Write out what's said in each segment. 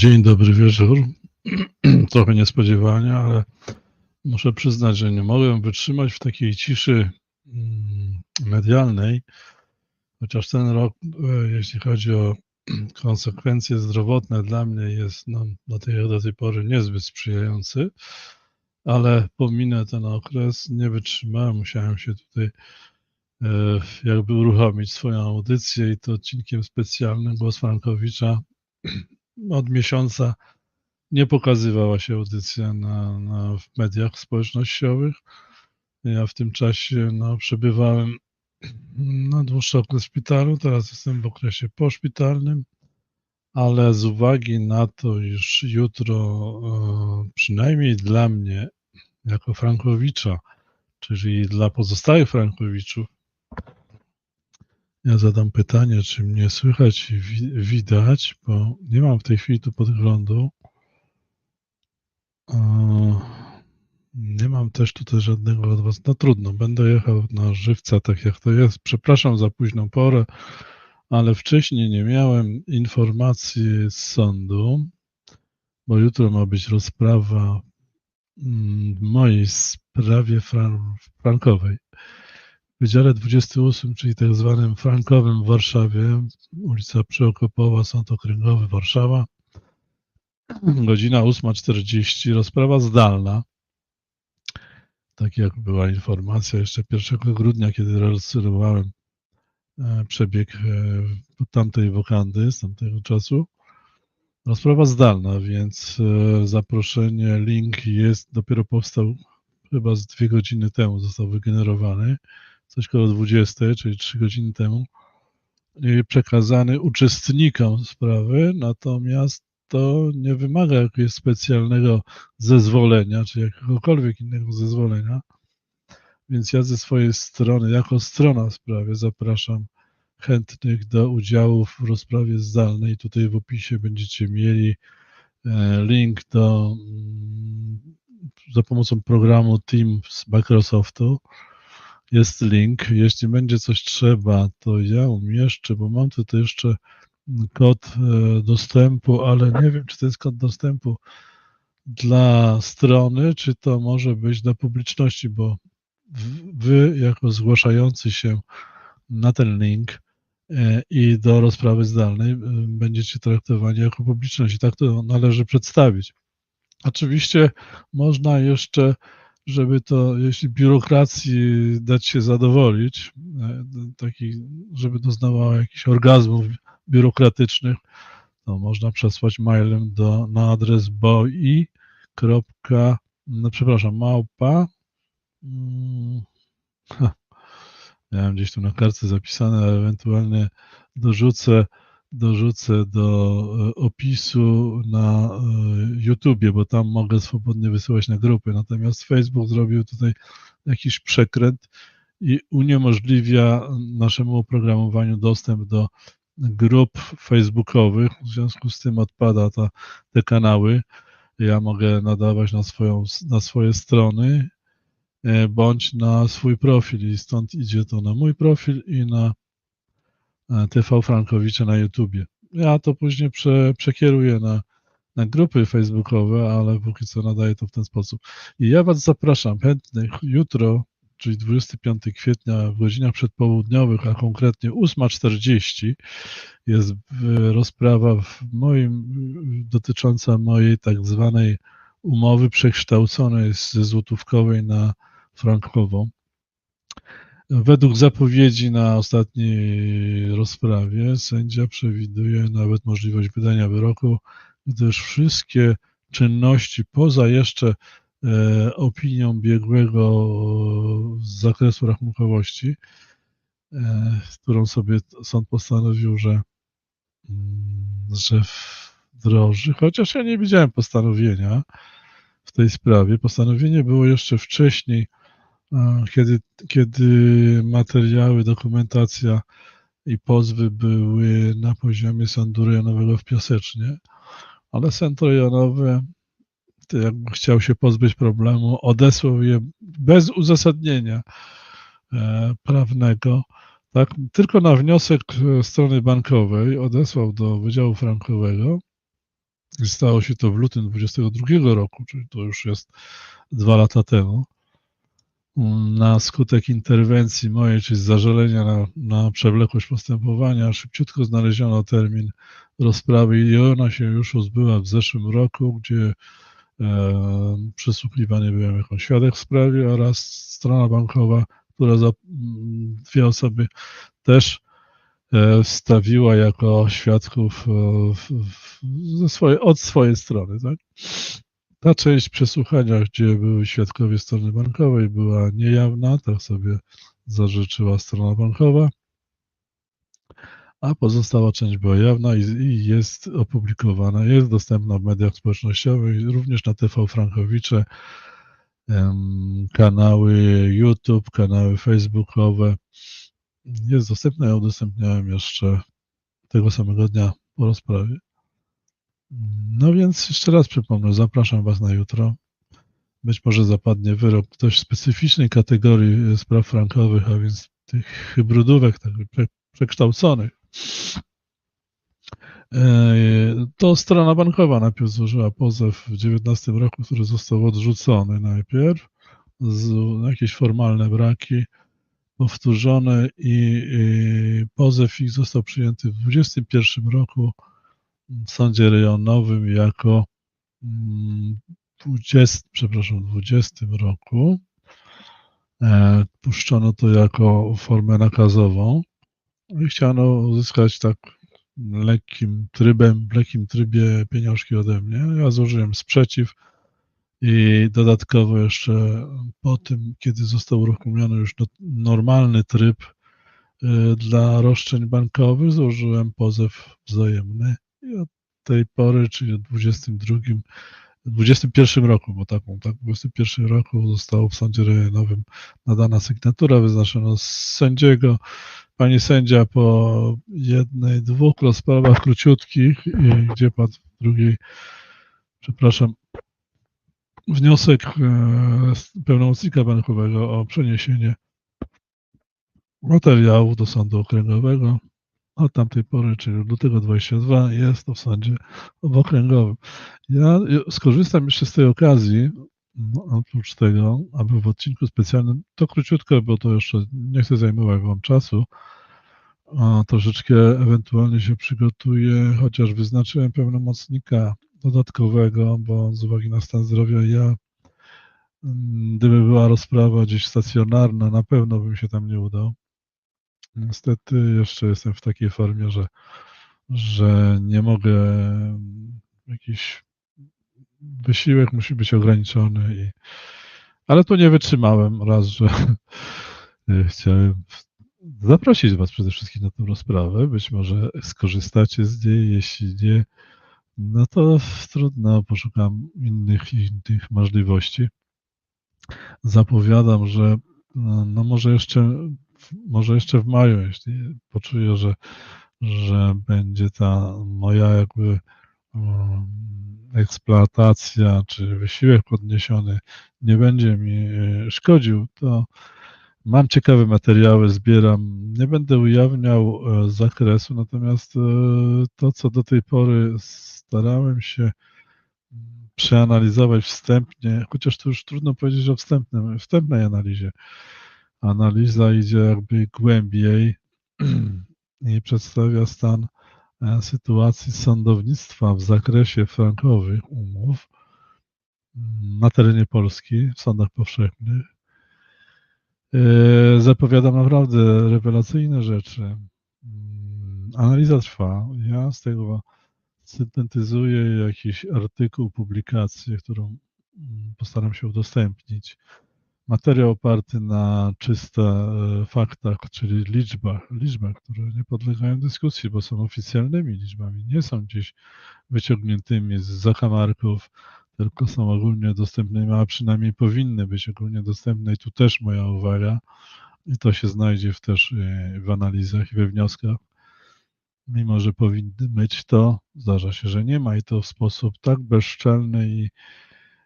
Dzień dobry wieczór. Trochę niespodziewanie, ale muszę przyznać, że nie mogłem wytrzymać w takiej ciszy mm, medialnej, chociaż ten rok, e, jeśli chodzi o konsekwencje zdrowotne, dla mnie jest no, do, tej, do tej pory niezbyt sprzyjający, ale pominę ten okres, nie wytrzymałem, musiałem się tutaj e, jakby uruchomić swoją audycję i to odcinkiem specjalnym Głos Frankowicza od miesiąca nie pokazywała się audycja na, na, w mediach społecznościowych. Ja w tym czasie no, przebywałem na dłuższy okres w szpitalu, teraz jestem w okresie poszpitalnym, ale z uwagi na to, iż jutro, przynajmniej dla mnie, jako Frankowicza, czyli dla pozostałych Frankowiczów, ja zadam pytanie, czy mnie słychać i widać, bo nie mam w tej chwili tu podglądu. Nie mam też tutaj żadnego od Was. No trudno, będę jechał na żywca, tak jak to jest. Przepraszam za późną porę, ale wcześniej nie miałem informacji z sądu, bo jutro ma być rozprawa mm, w mojej sprawie frankowej. W Wydziale 28, czyli tak zwanym Frankowym w Warszawie, ulica Przeokopowa, Sąd Okręgowy, Warszawa, godzina 8.40, rozprawa zdalna. Tak jak była informacja jeszcze 1 grudnia, kiedy rejestrowałem e, przebieg e, tamtej wokandy z tamtego czasu. Rozprawa zdalna, więc e, zaproszenie, link jest, dopiero powstał chyba z dwie godziny temu, został wygenerowany coś koło 20, czyli 3 godziny temu, przekazany uczestnikom sprawy, natomiast to nie wymaga jakiegoś specjalnego zezwolenia, czy jakiegokolwiek innego zezwolenia. Więc ja ze swojej strony, jako strona w sprawie, zapraszam chętnych do udziału w rozprawie zdalnej. Tutaj w opisie będziecie mieli e, link do mm, za pomocą programu Teams Microsoftu jest link. Jeśli będzie coś trzeba, to ja umieszczę, bo mam tutaj jeszcze kod e, dostępu, ale nie wiem, czy to jest kod dostępu dla strony, czy to może być dla publiczności, bo wy, jako zgłaszający się na ten link e, i do rozprawy zdalnej, e, będziecie traktowani jako publiczność i tak to należy przedstawić. Oczywiście można jeszcze żeby to, jeśli biurokracji dać się zadowolić, e, taki, żeby doznawała jakichś orgazmów biurokratycznych, to można przesłać mailem do, na adres boi. No, przepraszam, małpa. Hmm, miałem gdzieś tu na kartce zapisane, ale ewentualnie dorzucę dorzucę do e, opisu na e, YouTubie, bo tam mogę swobodnie wysyłać na grupy. Natomiast Facebook zrobił tutaj jakiś przekręt i uniemożliwia naszemu oprogramowaniu dostęp do grup facebookowych. W związku z tym odpada ta, te kanały. Ja mogę nadawać na, swoją, na swoje strony e, bądź na swój profil i stąd idzie to na mój profil i na TV Frankowicze na YouTubie. Ja to później prze, przekieruję na, na grupy facebookowe, ale póki co nadaję to w ten sposób. I ja Was zapraszam chętnych jutro, czyli 25 kwietnia w godzinach przedpołudniowych, a konkretnie 8.40 jest rozprawa w moim, dotycząca mojej tak zwanej umowy przekształconej ze złotówkowej na frankową. Według zapowiedzi na ostatniej rozprawie sędzia przewiduje nawet możliwość wydania wyroku, gdyż wszystkie czynności poza jeszcze e, opinią biegłego z zakresu rachunkowości, e, którą sobie sąd postanowił, że, mm, że wdroży, chociaż ja nie widziałem postanowienia w tej sprawie. Postanowienie było jeszcze wcześniej kiedy, kiedy materiały, dokumentacja i pozwy były na poziomie sądu rejonowego w Piasecznie, ale sąd rejonowy, jakby chciał się pozbyć problemu, odesłał je bez uzasadnienia e, prawnego, tak, tylko na wniosek strony bankowej odesłał do Wydziału Frankowego I stało się to w lutym 22 roku, czyli to już jest dwa lata temu. Na skutek interwencji mojej, czyli zażalenia na, na przewlekłość postępowania, szybciutko znaleziono termin rozprawy i ona się już odbyła w zeszłym roku, gdzie e, przesłuchiwany byłem jako świadek w sprawie oraz strona bankowa, która za dwie osoby też e, wstawiła jako świadków e, w, w, swojej, od swojej strony. Tak? Ta część przesłuchania, gdzie były świadkowie strony bankowej, była niejawna, tak sobie zażyczyła strona bankowa, a pozostała część była jawna i, i jest opublikowana, jest dostępna w mediach społecznościowych, również na TV Frankowicze, kanały YouTube, kanały facebookowe. Jest dostępna, ja udostępniałem jeszcze tego samego dnia po rozprawie. No więc jeszcze raz przypomnę, zapraszam Was na jutro. Być może zapadnie wyrok dość specyficznej kategorii spraw frankowych, a więc tych hybrydówek, tak przekształconych. E, to strona bankowa najpierw złożyła pozew w 2019 roku, który został odrzucony najpierw. Z, jakieś formalne braki powtórzone i, i pozew ich został przyjęty w 2021 roku sądzie rejonowym jako 20, mm, przepraszam, 20 roku. E, puszczono to jako formę nakazową i chciano uzyskać tak lekkim trybem, w lekkim trybie pieniążki ode mnie. Ja złożyłem sprzeciw i dodatkowo jeszcze po tym, kiedy został uruchomiony już no, normalny tryb e, dla roszczeń bankowych, złożyłem pozew wzajemny i od tej pory, czyli w 22, 21 roku, bo taką, tak, w 21 roku zostało w sądzie rejonowym nadana sygnatura, wyznaczono sędziego. Pani sędzia po jednej, dwóch rozprawach króciutkich, gdzie padł w drugiej, przepraszam, wniosek e, pełnomocnika bankowego o przeniesienie materiałów do sądu okręgowego od tamtej pory, czyli lutego 22, jest to w sądzie okręgowym. Ja skorzystam jeszcze z tej okazji, no, oprócz tego, aby w odcinku specjalnym, to króciutko, bo to jeszcze nie chcę zajmować Wam czasu, a troszeczkę ewentualnie się przygotuję, chociaż wyznaczyłem pełnomocnika dodatkowego, bo z uwagi na stan zdrowia ja, gdyby była rozprawa gdzieś stacjonarna, na pewno bym się tam nie udał. Niestety jeszcze jestem w takiej formie, że, że nie mogę, jakiś wysiłek musi być ograniczony. I, ale tu nie wytrzymałem raz, że chciałem zaprosić Was przede wszystkim na tę rozprawę. Być może skorzystacie z niej, jeśli nie, no to trudno, poszukam innych, innych możliwości. Zapowiadam, że no, no może jeszcze może jeszcze w maju, jeśli poczuję, że, że będzie ta moja jakby um, eksploatacja czy wysiłek podniesiony nie będzie mi e, szkodził, to mam ciekawe materiały, zbieram. Nie będę ujawniał e, zakresu, natomiast e, to, co do tej pory starałem się przeanalizować wstępnie, chociaż to już trudno powiedzieć o wstępnym, wstępnej analizie, Analiza idzie jakby głębiej i przedstawia stan e, sytuacji sądownictwa w zakresie frankowych umów na terenie Polski w sądach powszechnych. E, zapowiadam naprawdę rewelacyjne rzeczy. Mm, analiza trwa. Ja z tego syntetyzuję jakiś artykuł, publikację, którą mm, postaram się udostępnić materiał oparty na czysto e, faktach, czyli liczbach, liczbach, które nie podlegają dyskusji, bo są oficjalnymi liczbami, nie są gdzieś wyciągniętymi z zakamarków, tylko są ogólnie dostępnymi, a przynajmniej powinny być ogólnie dostępne i tu też moja uwaga i to się znajdzie w, też e, w analizach i we wnioskach. Mimo, że powinny być, to zdarza się, że nie ma i to w sposób tak bezczelny i,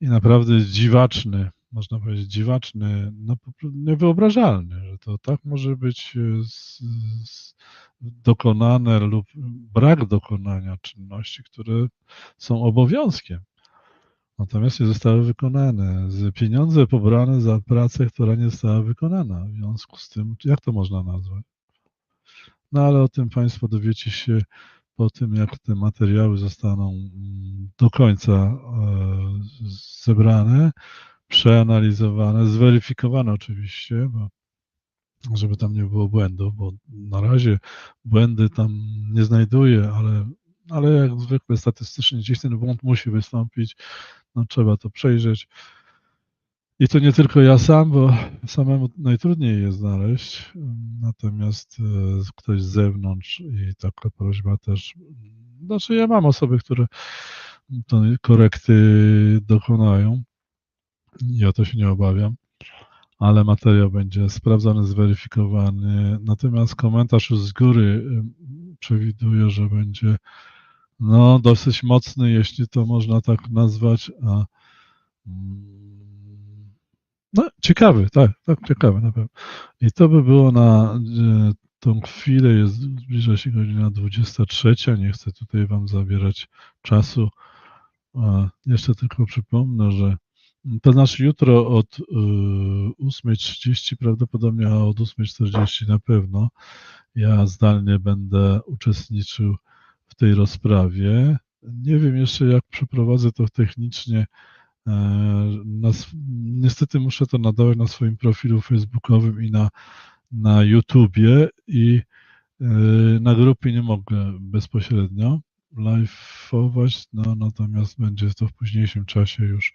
i naprawdę dziwaczny, można powiedzieć, dziwaczny, no, niewyobrażalny, że to tak może być e, z, z dokonane lub brak dokonania czynności, które są obowiązkiem. Natomiast nie zostały wykonane. Z pieniądze pobrane za pracę, która nie została wykonana. W związku z tym, jak to można nazwać? No ale o tym Państwo dowiecie się po tym, jak te materiały zostaną mm, do końca e, zebrane, przeanalizowane, zweryfikowane oczywiście, bo żeby tam nie było błędów, bo na razie błędy tam nie znajduję, ale, ale jak zwykle statystycznie gdzieś ten błąd musi wystąpić, no trzeba to przejrzeć. I to nie tylko ja sam, bo samemu najtrudniej jest znaleźć, natomiast e, ktoś z zewnątrz i taka prośba też, znaczy ja mam osoby, które te korekty dokonają, ja to się nie obawiam, ale materiał będzie sprawdzony, zweryfikowany, natomiast komentarz już z góry przewiduje, że będzie no, dosyć mocny, jeśli to można tak nazwać, a mm, no, ciekawy, tak, tak, ciekawy na pewno. I to by było na e, tą chwilę, jest, zbliża się godzina 23, nie chcę tutaj Wam zabierać czasu. Jeszcze tylko przypomnę, że to znaczy jutro od 8.30 e, prawdopodobnie, a od 8.40 na pewno ja zdalnie będę uczestniczył w tej rozprawie. Nie wiem jeszcze, jak przeprowadzę to technicznie E, niestety muszę to nadawać na swoim profilu facebookowym i na, na YouTubie i e, na grupie nie mogę bezpośrednio live'ować, no, natomiast będzie to w późniejszym czasie już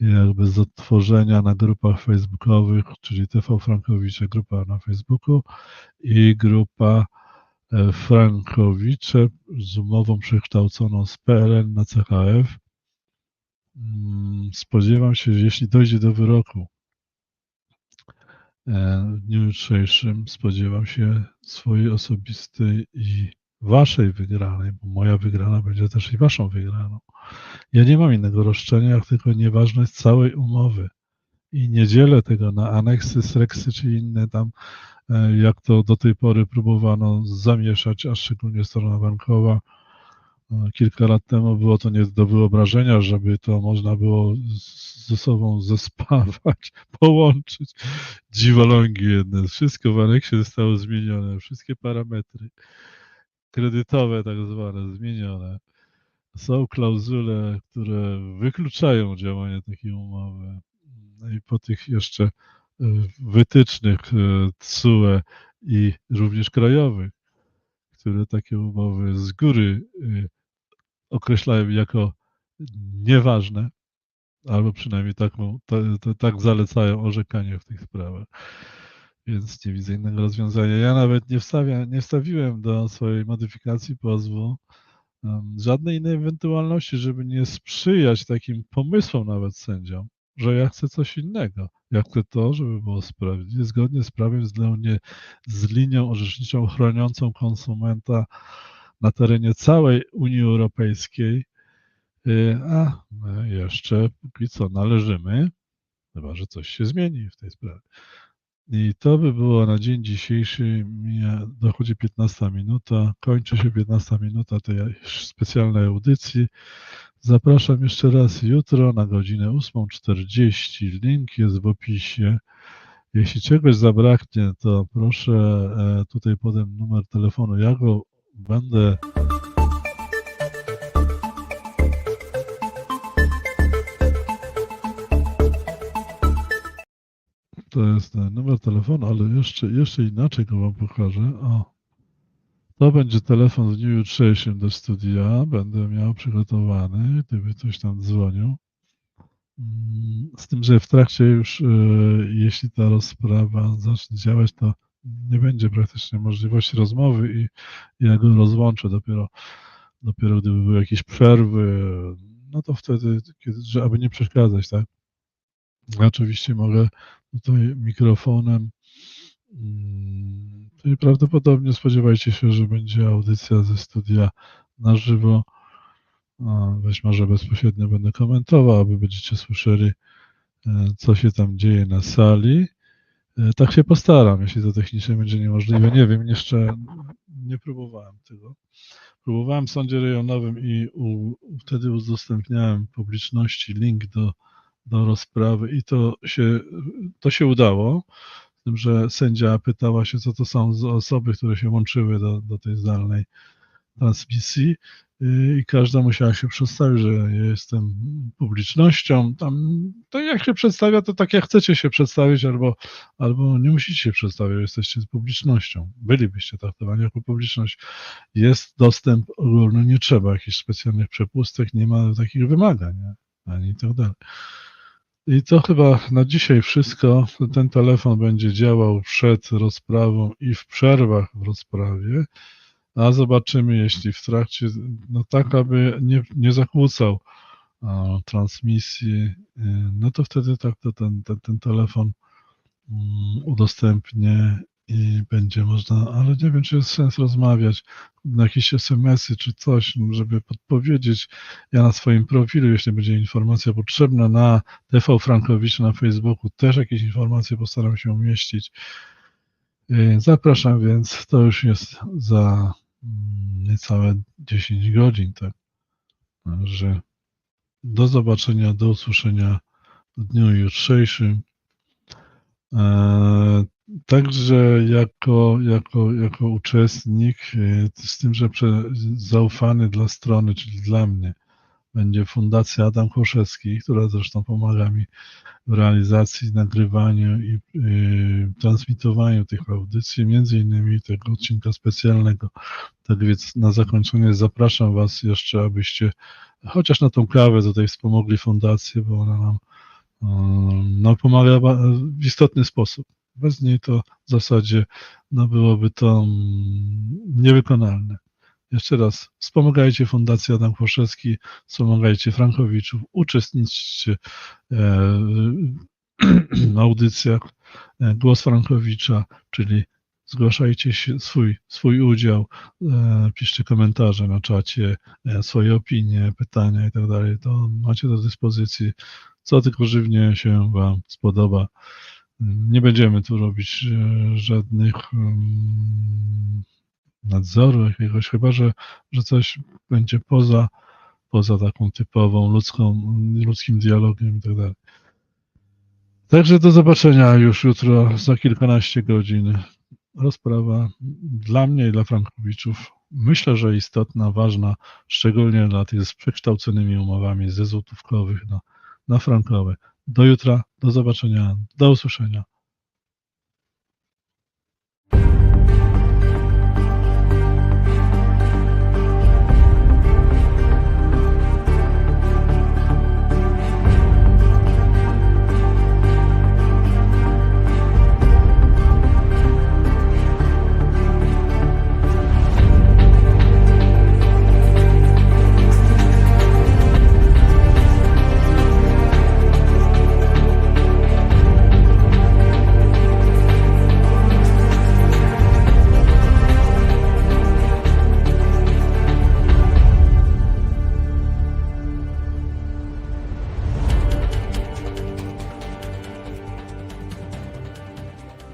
jakby z odtworzenia na grupach facebookowych, czyli TV Frankowicze, grupa na Facebooku i grupa e, Frankowicze z umową przekształconą z PLN na CHF Mm, spodziewam się, że jeśli dojdzie do wyroku e, w dniu jutrzejszym, spodziewam się swojej osobistej i waszej wygranej, bo moja wygrana będzie też i waszą wygraną. Ja nie mam innego roszczenia, jak tylko nieważność całej umowy. I nie dzielę tego na aneksy, sreksy czy inne tam, e, jak to do tej pory próbowano zamieszać, a szczególnie strona bankowa Kilka lat temu było to nie do wyobrażenia, żeby to można było ze sobą zespawać, połączyć. Dziwolągi jedne. Wszystko w aneksie zostało zmienione. Wszystkie parametry kredytowe tak zwane zmienione. Są klauzule, które wykluczają działanie takiej umowy. No I po tych jeszcze e, wytycznych e, TSUE i również krajowych, które takie umowy z góry e, określają jako nieważne, albo przynajmniej tak, tak zalecają orzekanie w tych sprawach. Więc nie widzę innego rozwiązania. Ja nawet nie, wstawia, nie wstawiłem do swojej modyfikacji pozwu żadnej innej ewentualności, żeby nie sprzyjać takim pomysłom nawet sędziom, że ja chcę coś innego. Ja chcę to, żeby było sprawiedliwie, zgodnie z prawem, zgodnie z linią orzeczniczą chroniącą konsumenta, na terenie całej Unii Europejskiej, y, a jeszcze póki co należymy, chyba że coś się zmieni w tej sprawie. I to by było na dzień dzisiejszy. Mija, dochodzi 15 minuta, kończy się 15 minuta tej specjalnej audycji. Zapraszam jeszcze raz jutro na godzinę 8.40. Link jest w opisie. Jeśli czegoś zabraknie, to proszę e, tutaj podam numer telefonu. Ja go Będę To jest numer telefonu, ale jeszcze, jeszcze inaczej go Wam pokażę. O, to będzie telefon w dniu jutrzejszym do studia. Będę miał przygotowany, gdyby ktoś tam dzwonił. Mm, z tym, że w trakcie już, e, jeśli ta rozprawa zacznie działać, to nie będzie praktycznie możliwości rozmowy i ja go rozłączę dopiero, dopiero gdyby były jakieś przerwy, no to wtedy, kiedy, aby nie przeszkadzać, tak? Ja oczywiście mogę tutaj mikrofonem Czyli mm, prawdopodobnie spodziewajcie się, że będzie audycja ze studia na żywo. Być może bezpośrednio będę komentował, aby będziecie słyszeli, e, co się tam dzieje na sali. E, Tak się postaram, jeśli to technicznie będzie niemożliwe. Nie wiem, jeszcze nie próbowałem tego. Próbowałem w sądzie rejonowym i u, wtedy udostępniałem publiczności link do, do rozprawy i to się, to się udało. Z tym, że sędzia pytała się, co to są osoby, które się łączyły do, do tej zdalnej transmisji y, i każda musiała się przedstawić, że ja jestem publicznością. Tam, to jak się przedstawia, to tak jak chcecie się przedstawić, albo, albo nie musicie się przedstawiać, że jesteście publicznością. Bylibyście traktowani jako publiczność. Jest dostęp ogólny, nie trzeba jakichś specjalnych przepustek, nie ma takich wymagań, ani tak. I to chyba na dzisiaj wszystko. Ten telefon będzie działał przed rozprawą i w przerwach w rozprawie a zobaczymy, jeśli w trakcie, no tak, aby nie, nie zakłócał a, transmisji, y, no to wtedy tak to ten, ten, ten telefon mm, udostępnię i będzie można, ale nie wiem, czy jest sens rozmawiać na jakieś SMS-y czy coś, żeby podpowiedzieć. Ja na swoim profilu, jeśli będzie informacja potrzebna, na TV Frankowicz na Facebooku też jakieś informacje postaram się umieścić. Y, Zapraszam więc, to już jest za mm, niecałe 10 godzin, tak. Także do zobaczenia, do usłyszenia w dniu jutrzejszym. Także jako, jako, jako uczestnik, e, z tym, że zaufany dla strony, czyli dla mnie, będzie Fundacja Adam Koszewski, która zresztą pomaga mi w realizacji, nagrywaniu i y, transmitowaniu tych audycji, między innymi tego odcinka specjalnego. Tak więc na zakończenie zapraszam Was jeszcze, abyście chociaż na tą kawę tutaj wspomogli fundację, bo ona nam y, no, pomaga w istotny sposób. Bez niej to w zasadzie no, byłoby to mm, niewykonalne. Jeszcze raz, wspomagajcie Fundację Adam Kłoszewski, wspomagajcie Frankowiczów, uczestniczcie e, w audycjach e, Głos Frankowicza, czyli zgłaszajcie swój, swój udział, e, piszcie komentarze na czacie, swoje opinie, pytania i tak dalej. To macie do dyspozycji, co tylko żywnie się Wam spodoba. Nie będziemy tu robić e, żadnych nadzoru jakiegoś, chyba że, że coś będzie poza, poza taką typową ludzką, ludzkim dialogiem i tak dalej. Także do zobaczenia już jutro za kilkanaście godzin. Rozprawa dla mnie i dla Frankowiczów myślę, że istotna, ważna, szczególnie dla tych z przekształconymi umowami ze złotówkowych na, na frankowe. Do jutra, do zobaczenia, do usłyszenia.